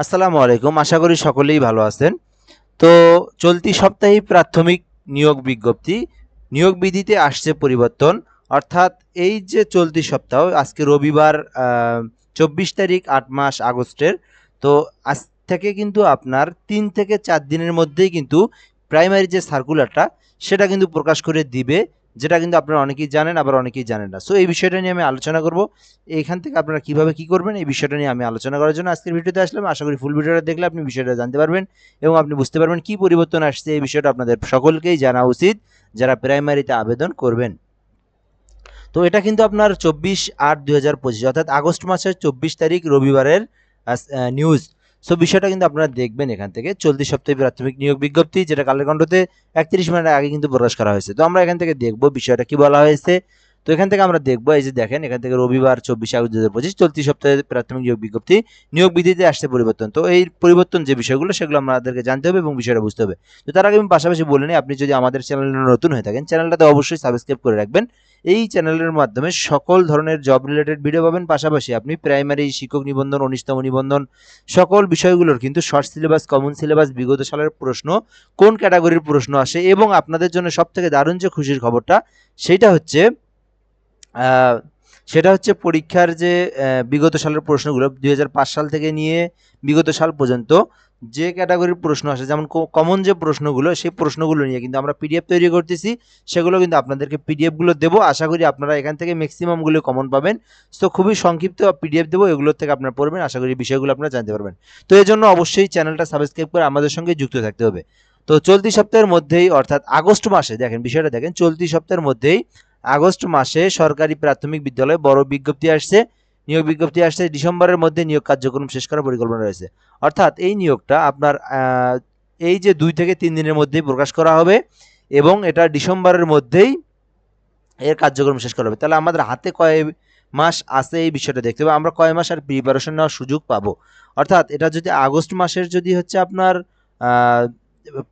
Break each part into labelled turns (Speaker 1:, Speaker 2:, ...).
Speaker 1: আসসালামু আলাইকুম। আশা করি সকলেই ভালো আছেন। তো চলতি সপ্তাহে প্রাথমিক নিয়োগ বিজ্ঞপ্তি, নিয়োগ বিধিতে আসছে পরিবর্তন। অর্থাৎ এই যে চলতি সপ্তাহ, আজকে রবিবার চব্বিশ তারিখ, আট মাস আগস্টের, তো আজ থেকে কিন্তু আপনার তিন থেকে চার দিনের মধ্যেই কিন্তু প্রাইমারি যে সার্কুলারটা সেটা কিন্তু প্রকাশ করে দিবে। যেটা কিন্তু আপনারা অনেকেই জানেন, আবার অনেকেই জানেন না। সো এই বিষয়টা নিয়ে আমি আলোচনা করব। এখান থেকে আপনারা কীভাবে কি করবেন, এই বিষয়টা নিয়ে আমি আলোচনা করার জন্য আজকের ভিডিওতে আসলাম। আশা করি ফুল ভিডিওটা দেখলে আপনি বিষয়টা জানতে পারবেন এবং আপনি বুঝতে পারবেন কি পরিবর্তন আসছে এই বিষয়টা আপনাদের সকলকেই জানা উচিত, যারা প্রাইমারিতে আবেদন করবেন। তো এটা কিন্তু আপনার চব্বিশ আট পঁচিশ, অর্থাৎ আগস্ট মাসের চব্বিশ তারিখ রবিবারের নিউজ সো বিষয়টা কিন্তু আপনারা দেখবেন এখান থেকে। চলতি সপ্তাহে প্রাথমিক নিয়োগ বিজ্ঞপ্তি, যেটা কালের কণ্ঠতে একত্রিশ মিনিট আগে কিন্তু প্রকাশ করা হয়েছে। তো আমরা এখান থেকে দেখব বিষয়টা কি বলা হয়েছে। তো এখান থেকে আমরা দেখব, এই যে দেখেন, এখান থেকে রবিবার, চব্বিশে আগস্ট দু হাজার পঁচিশ, চলতি সপ্তাহে প্রাথমিক নিয়োগ বিজ্ঞপ্তি, নিয়োগ বিধিতে আসছে পরিবর্তন। তো এই পরিবর্তন যে বিষয়গুলো, সেগুলো আমাদেরকে জানতে হবে এবং বিষয়টা বুঝতে হবে। তো তার আগে আমি পাশাপাশি বলে নিই, আপনি যদি আমাদের চ্যানেলে নতুন হয়ে থাকেন, চ্যানেলটাতে অবশ্যই সাবস্ক্রাইব করে রাখবেন। এই চ্যানেলের মাধ্যমে সকল ধরনের জব রিলেটেড ভিডিও পাবেন। পাশাপাশি আপনি প্রাইমারি শিক্ষক নিবন্ধন অনিষ্টম নিবন্ধন, সকল বিষয়গুলোর কিন্তু শর্ট সিলেবাস কমন সিলেবাস বিগত সালের প্রশ্ন, কোন ক্যাটাগরির প্রশ্ন আসে এবং আপনাদের জন্য সবথেকে দারুণ যে খুশির খবরটা সেইটা হচ্ছে সেটা হচ্ছে পরীক্ষার যে বিগত সালের প্রশ্নগুলো দুই হাজার পাঁচ সাল থেকে নিয়ে বিগত সাল পর্যন্ত যে ক্যাটাগরির প্রশ্ন আসে, যেমন কমন যে প্রশ্নগুলো, সেই প্রশ্নগুলো নিয়ে কিন্তু আমরা পিডিএফ তৈরি করতেছি। সেগুলো কিন্তু আপনাদেরকে পিডিএফগুলো দেবো। আশা করি আপনারা এখান থেকে ম্যাক্সিমামগুলো কমন পাবেন। তো খুবই সংক্ষিপ্ত পিডিএফ দেবো এগুলোর থেকে আপনারা পড়বেন। আশা করি বিষয়গুলো আপনারা জানতে পারবেন। তো এই জন্য অবশ্যই চ্যানেলটা সাবস্ক্রাইব করে আমাদের সঙ্গে যুক্ত থাকতে হবে। তো চলতি সপ্তাহের মধ্যেই, অর্থাৎ আগস্ট মাসে, দেখেন বিষয়টা দেখেন, চলতি সপ্তাহের মধ্যেই আগস্ট মাসে সরকারি প্রাথমিক বিদ্যালয়ে বড় বিজ্ঞপ্তি আসছে। নিয়োগ বিজ্ঞপ্তি আসছে, ডিসেম্বরের মধ্যে নিয়োগ কার্যক্রম শেষ করার পরিকল্পনা রয়েছে। অর্থাৎ এই নিয়োগটা আপনার এই যে দুই থেকে তিন দিনের মধ্যেই প্রকাশ করা হবে এবং এটা ডিসেম্বরের মধ্যেই এর কার্যক্রম শেষ করা হবে। তাহলে আমাদের হাতে কয় মাস আছে এই বিষয়টা দেখতে হবে। আমরা কয় মাস আর প্রিপারেশন নেওয়ার সুযোগ পাবো। অর্থাৎ এটা যদি আগস্ট মাসের যদি হচ্ছে আপনার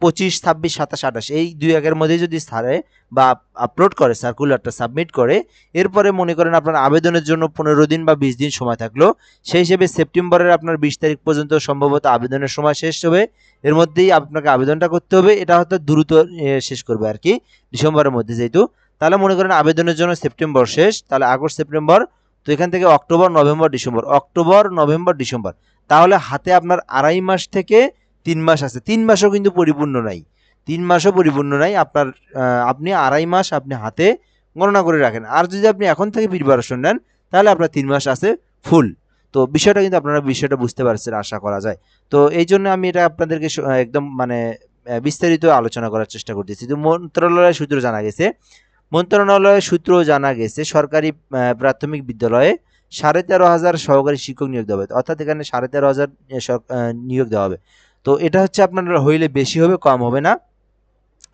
Speaker 1: পঁচিশ, ছাব্বিশ, সাতাশ, আঠাশ, এই দুই একের মধ্যে যদি ছাড়ে বা আপলোড করে সার্কুলারটা সাবমিট করে, এরপরে মনে করেন আপনার আবেদনের জন্য পনেরো দিন বা বিশ দিন সময় থাকল, সেই হিসেবে সেপ্টেম্বরের আপনার বিশ তারিখ পর্যন্ত সম্ভবত আবেদনের সময় শেষ হবে। এর মধ্যেই আপনাকে আবেদনটা করতে হবে। এটা হয়তো দ্রুত শেষ করবে আর কি, ডিসেম্বরের মধ্যে যেহেতু। তাহলে মনে করেন আবেদনের জন্য সেপ্টেম্বর শেষ, তাহলে আগস্ট, সেপ্টেম্বর, তো এখান থেকে October, November, December, October, November, December. তাহলে হাতে আপনার আড়াই মাস থেকে তিন মাস আছে। তিন মাসও কিন্তু পরিপূর্ণ নাই। তিন মাসও পরিপূর্ণ নাই। আপনার আপনি আড়াই মাস আপনি হাতে গণনা করে রাখেন। আর যদি আপনি এখন থেকে প্রিপারেশন নেন, তাহলে আপনার তিন মাস আছে ফুল তো বিষয়টা কিন্তু আপনারা বিষয়টা বুঝতে পারছেন, আশা করা যায়। তো এই জন্য আমি এটা আপনাদেরকে একদম মানে বিস্তারিত আলোচনা করার চেষ্টা করতেছি। তো মন্ত্রণালয়ের সূত্র জানা গেছে, মন্ত্রণালয়ের সূত্র জানা গেছে, সরকারি প্রাথমিক বিদ্যালয়ে সাড়ে তেরো হাজার সহকারী শিক্ষক নিয়োগ দেওয়া হবে। অর্থাৎ এখানে সাড়ে তেরো হাজার নিয়োগ দেওয়া হবে। তো এটা হচ্ছে আপনার হইলে বেশি হবে, কম হবে না।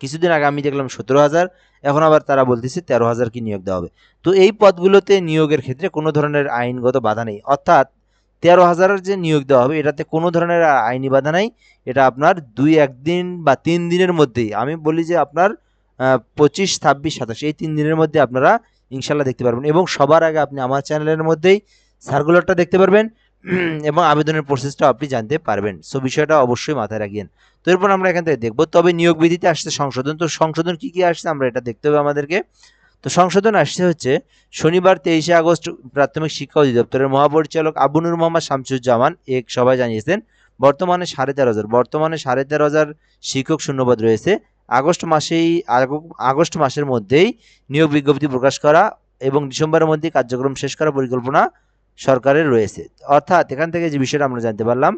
Speaker 1: কিছুদিন আগে আমি দেখলাম সতেরো হাজার, এখন আবার তারা বলতেছে তেরো হাজার কি নিয়োগ দেওয়া হবে। তো এই পদগুলোতে নিয়োগের ক্ষেত্রে কোনো ধরনের আইনগত বাধা নেই। অর্থাৎ তেরো হাজারের যে নিয়োগ দেওয়া হবে, এটাতে কোনো ধরনের আইনি বাধা নাই। এটা আপনার দুই একদিন বা তিন দিনের মধ্যেই, আমি বলি যে আপনার পঁচিশ, ছাব্বিশ, সাতাশ, এই তিন দিনের মধ্যে আপনারা ইনশাল্লাহ দেখতে পারবেন। এবং সবার আগে আপনি আমার চ্যানেলের মধ্যেই সার্কুলারটা দেখতে পারবেন। এবং আবেদনের প্রসেসটা আপনি জানতে পারবেন। সো বিষয়টা অবশ্যই মাথায় রাখিয়েন তো এরপর আমরা এখান থেকে দেখব, তবে নিয়োগ বিধিতে আসছে সংশোধন। তো সংশোধন কি কি আসছে আমরা এটা দেখতে হবে আমাদেরকে। তো সংশোধন আসছে হচ্ছে, শনিবার তেইশে আগস্ট প্রাথমিক শিক্ষা অধিদপ্তরের মহাপরিচালক আবুনুর মোহাম্মদ শামসুজ্জামান এক সভায় জানিয়েছেন, বর্তমানে সাড়ে তেরো হাজার, বর্তমানে সাড়ে তেরো হাজার শিক্ষক শূন্যপদ রয়েছে। আগস্ট মাসেই, আগ- আগস্ট মাসের মধ্যেই নিয়োগ বিজ্ঞপ্তি প্রকাশ করা এবং ডিসেম্বরের মধ্যে কার্যক্রম শেষ করার পরিকল্পনা সরকারের রয়েছে। অর্থাৎ এখান থেকে যে বিষয়টা আমরা জানতে পারলাম,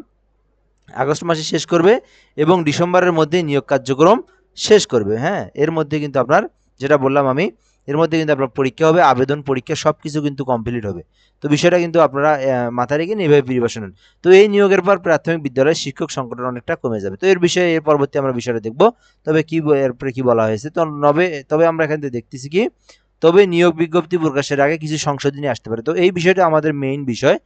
Speaker 1: আগস্ট মাসে শেষ করবে এবং ডিসেম্বরের মধ্যে নিয়োগ কার্যক্রম শেষ করবে হ্যাঁ? এর মধ্যে কিন্তু আপনার, যেটা বললাম আমি, এর মধ্যে কিন্তু আপনার পরীক্ষা হবে, আবেদন পরীক্ষা সব কিছু কিন্তু কমপ্লিট হবে। তো বিষয়টা কিন্তু আপনারা মাথায় রেখে এভাবে প্রিপারেশন নেন তো এই নিয়োগের পর প্রাথমিক বিদ্যালয়ের শিক্ষক সংকটন অনেকটা কমে যাবে। তো এর বিষয়ে, এর পরবর্তী আমরা বিষয়টা দেখব। তবে কি এরপরে কি বলা হয়েছে? তো নবে, তবে আমরা এখান থেকে দেখতেছি কি তবে নিয়োগ বিজ্ঞপ্তি প্রকাশের আগে কিছু সংশোধনী আসতে পারে। তো এই বিষয়টা আমাদের মেইন বিষয়।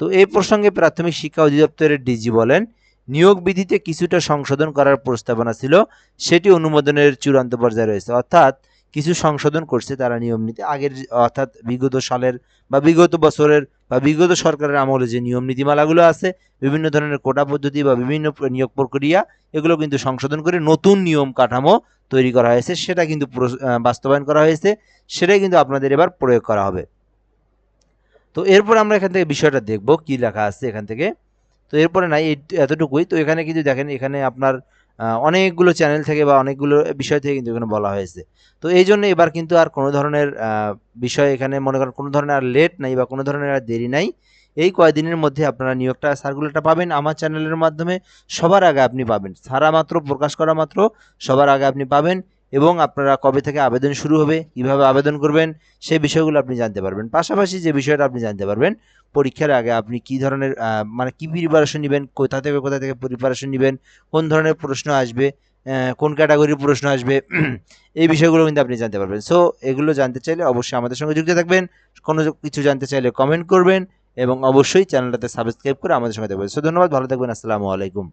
Speaker 1: তো এই প্রসঙ্গে প্রাথমিক শিক্ষা অধিদপ্তরের ডিজি বলেন, নিয়োগ বিধিতে কিছুটা সংশোধন করার প্রস্তাবনা ছিল, সেটি অনুমোদনের চূড়ান্ত পর্যায়ে রয়েছে। অর্থাৎ কিছু সংশোধন করছে তারা নিয়ম নীতি। আগের অর্থাৎ বিগত সালের বা বিগত বছরের বা বিগত সরকারের আমলে যে নিয়ম নীতিমালাগুলো আছে, বিভিন্ন ধরনের কোটা পদ্ধতি বা বিভিন্ন নিয়োগ প্রক্রিয়া, এগুলো কিন্তু সংশোধন করে নতুন নিয়ম কাঠামো তৈরি করা হয়েছে। সেটা কিন্তু বাস্তবায়ন করা হয়েছে। সেটাই কিন্তু আপনাদের এবার প্রয়োগ করা হবে। তো এরপর আমরা এখান থেকে বিষয়টা দেখব, কি লেখা আছে এখান থেকে। তো এরপরে নাই এতটুকুই। তো এখানে কিন্তু দেখেন, এখানে আপনার অনেকগুলো চ্যানেল থেকে বা অনেকগুলো বিষয় থেকে কিন্তু এখানে বলা হয়েছে। তো এই জন্য এবার কিন্তু আর কোনো ধরনের বিষয় এখানে মনে করেন কোনো ধরনের আর লেট নাই বা কোনো ধরনের আর দেরি নাই। এই কয়দিনের মধ্যে আপনারা নিয়োগটা সার্কুলারটা পাবেন। আমার চ্যানেলের মাধ্যমে সবার আগে আপনি পাবেন। সারা মাত্র, প্রকাশ করা মাত্র সবার আগে আপনি পাবেন। এবং আপনারা কবে থেকে আবেদন শুরু হবে, কীভাবে আবেদন করবেন, সেই বিষয়গুলো আপনি জানতে পারবেন। পাশাপাশি যে বিষয়টা আপনি জানতে পারবেন, পরীক্ষার আগে আপনি কি ধরনের মানে কি প্রিপারেশন নেবেন, কোথা থেকে কোথা থেকে প্রিপারেশন নেবেন, কোন ধরনের প্রশ্ন আসবে কোন ক্যাটাগরির প্রশ্ন আসবে, এই বিষয়গুলো কিন্তু আপনি জানতে পারবেন। সো এগুলো জানতে চাইলে অবশ্যই আমাদের সঙ্গে যুক্ত থাকবেন। কোনো কিছু জানতে চাইলে কমেন্ট করবেন এবং অবশ্যই চ্যানেলটাতে সাবস্ক্রাইব করে আমাদের সঙ্গে থাকবেন। সো ধন্যবাদ, ভালো থাকবেন, আসসালামু আলাইকুম।